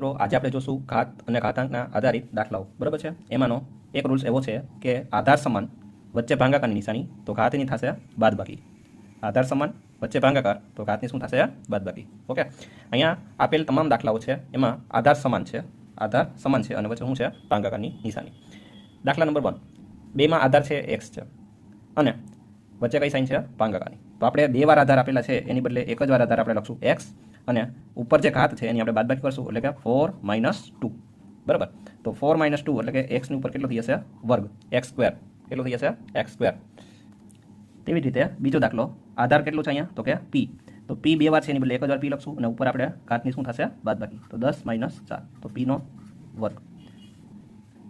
મિત્રો, આજે આપણે જોશું ઘાત અને ઘાતાંકના આધારિત દાખલાઓ. બરાબર છે? એમાંનો એક રૂલ્સ એવો છે કે આધાર સમાન વચ્ચે ભાંગાકારની નિશાની, તો ઘાતની થશે બાદબાકી. આધાર સમાન વચ્ચે ભાંગાકાર, તો ઘાતની શું થશે? બાદબાકી. ઓકે? અહીંયા આપેલ તમામ દાખલાઓ છે, એમાં આધાર સમાન છે. આધાર સમાન છે, અને વચ્ચે શું છે? ભાંગાકારની નિશાની. દાખલા નંબર વન બેમાં આધાર છે એક્સ છે. અને વચ્ચે કઈ સાઈન છે? ભાંગાકારની. તો આપણે બે વાર આધાર આપેલા છે, એની બદલે એક જ વાર આધાર આપણે લખશું એક્સ અને ઉપર જે ઘાત છે એની આપણે બાદબાકી કરશું, એટલે કે ફોર માઇનસ ટુ બરાબર? તો ફોર માઇનસ ટુ એટલે કે એક્સની ઉપર કેટલો થઈ જશે? વર્ગ. એક્સ સ્ક્વેર કેટલો થઈ જશે? એક્સ સ્ક્વેર તેવી જ રીતે બીજો દાખલો, આધાર કેટલો છે અહીંયા? તો કે પી તો પી બે વાર છે એની બદલે એક વાર પી લખશું અને ઉપર આપણે ઘાતની શું થશે? બાદબાકી. તો દસ માઇનસ ચાર. તો પીનો વર્ગ.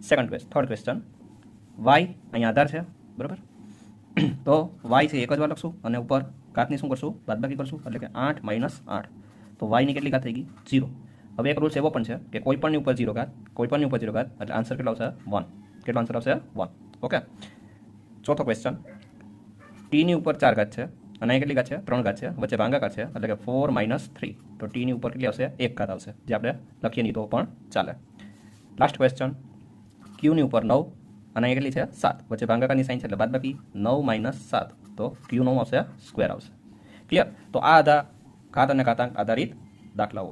Second question third question Y અહીંયા આધાર છે. બરાબર? તો વાય છે એક જ વાર લખશું અને ઉપર ઘાતની શું કરશું? બાદબાકી કરશું, એટલે કે આઠ માઇનસ આઠ. તો વાયની કેટલી ઘાત થઈ ગઈ? જીરો હવે એક રૂલ્સ એવો પણ છે કે કોઈ પણની ઉપર જીરો ઘાત, કોઈ પણની ઉપર જીરો ઘાત, એટલે આન્સર કેટલો આવશે? વન કેટલો આન્સર આવશે? વન ઓકે ચોથો ક્વેશ્ચન ટીની ઉપર ચાર ઘાત છે અને અહીં કેટલી ઘાત છે? ત્રણ ઘાત છે. વચ્ચે ભાંગાકાર છે, એટલે કે ફોર માઇનસ થ્રી તો ટીની ઉપર કેટલી આવશે? એક ઘાત આવશે. જે આપણે લખીએ નહીં તો પણ ચાલે. લાસ્ટ ક્વેશ્ચન ક્યુની ઉપર નવ અને અહીં કેટલી છે? સાત. વચ્ચે ભાંગાકારની સાઇન છે એટલે બાદ બાકી નવ માઇનસ સાત. તો ક્યુ નવ આવશે સ્ક્વેર આવશે. ક્લિયર તો આ હતા ઘાત અને ઘાતાંક આધારિત દાખલાઓ